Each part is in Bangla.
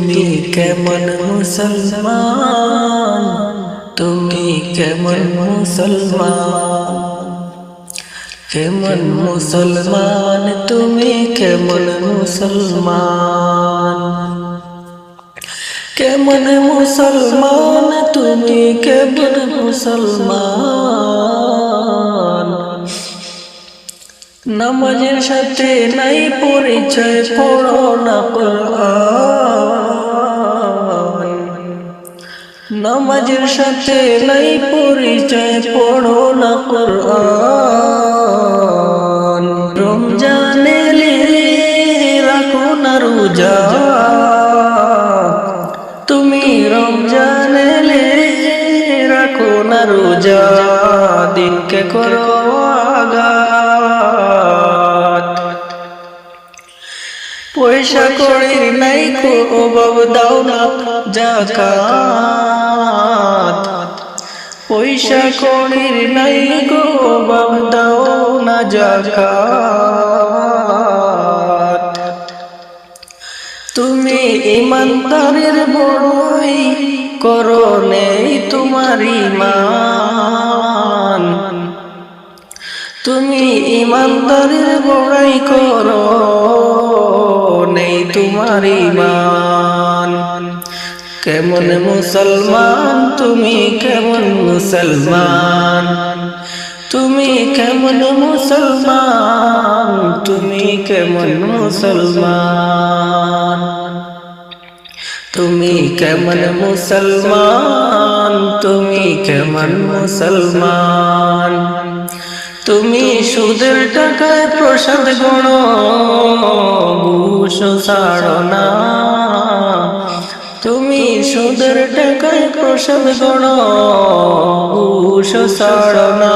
তুমি কেমন মুসলমান? তুমি কেমন মুসলমান? কেমন মুসলমান? তুমি কেমন মুসলমান? কেমন মুসলমান? তুমি কেমন মুসলমান? নামাজের সাথে নাই পরিচয়, পড়ো না কোরআন। নামাজের সাথে নাই পরিচয় পড়ো না কোরআন। রমজানে রাখো না রোজা। তুমি রমজানে রাখো না রোজা। দিনকে করো আগাত পয়সা করে নাই কো অভাব দাও না জাকাত। পয়সা করে নাই অভাব দাও না জাকাত। তুমি ইমানদারের বড়ই করো নেই তোমার ইমান। তুমি ইমানদারের বড়াই করো নেই তোমার ইমান কেমন মুসলমান, তুমি কেমন মুসলমান? তুমি কেমন মুসলমান, তুমি কেমন মুসলমান? তুমি কেমন মুসলমান, তুমি কেমন মুসলমান? তুমি সুদের টাকায় প্রসাদ গণ ঘুষ ছাড়ো তুমি সুদের টাকায় প্রসাদ গণ ঘুষ ছাড়ো না।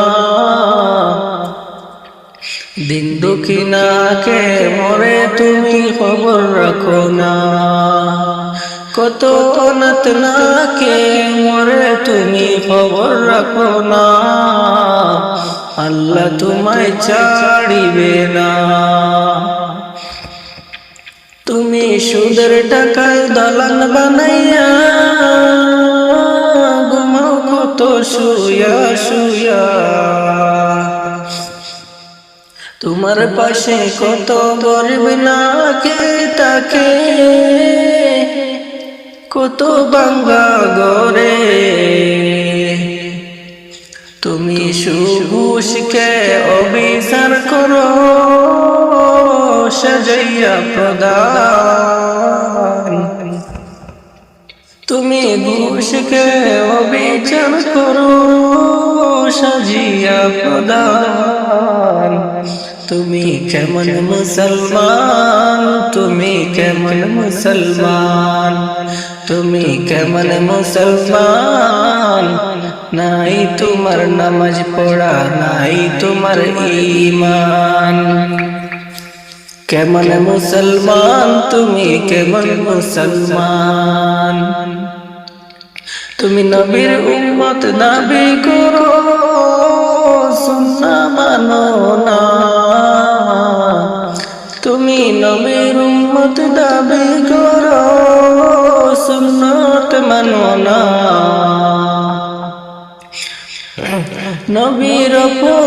দিন দুঃখিনাকে মরে তুমি খবর রাখো না। কত অনাথ নাকে মরে তুমি খবর রাখো না। আল্লাহ তোমায় ছাড়িবে না। তুমি সুদের টাকায় দালান বানাইয়া ঘুমাও কত শুয়া শুয়া। তোমার পাশে কত গরিব না কে তাকে কত বাঙ্গা গরে তুমি সুবুষকে অবিচার করো, সাজাইয়া প্রদান। তুমি ঘুষকে অবিচার করো, সাজিয়া প্রদান। তুমি কেমন মুসলমান, তুমি কেমন মুসলমান, তুমি কেমন মুসলমান নাই তোমার নামাজ পড়া, নাই তোমার ইমান কেমন মুসলমান, তুমি কেমন মুসলমান? তুমি নবীর উম্মত দাবি করো সুন্না মানো না। তুমি নবীর উম্মত দাবি করো সুন্নত মানো না। নবীর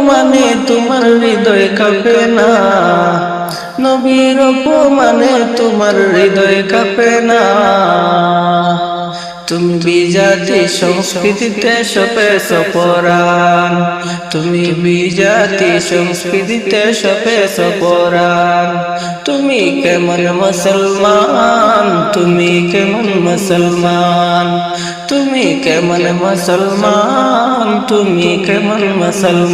মানে তোমার হৃদয় কাঁপে না। নবীর মানে তোমার হৃদয় কাঁপে না। তুমি বিজাতি সংস্কৃতিতে সপে সপরান তুমি বিজাতি সংস্কৃতিতে সপে সপরান তুমি কেমন মুসলমান? তুমি কেমন মুসলমান? তুমি কেমন মুসলমান? তুমি কেমন মুসলমান?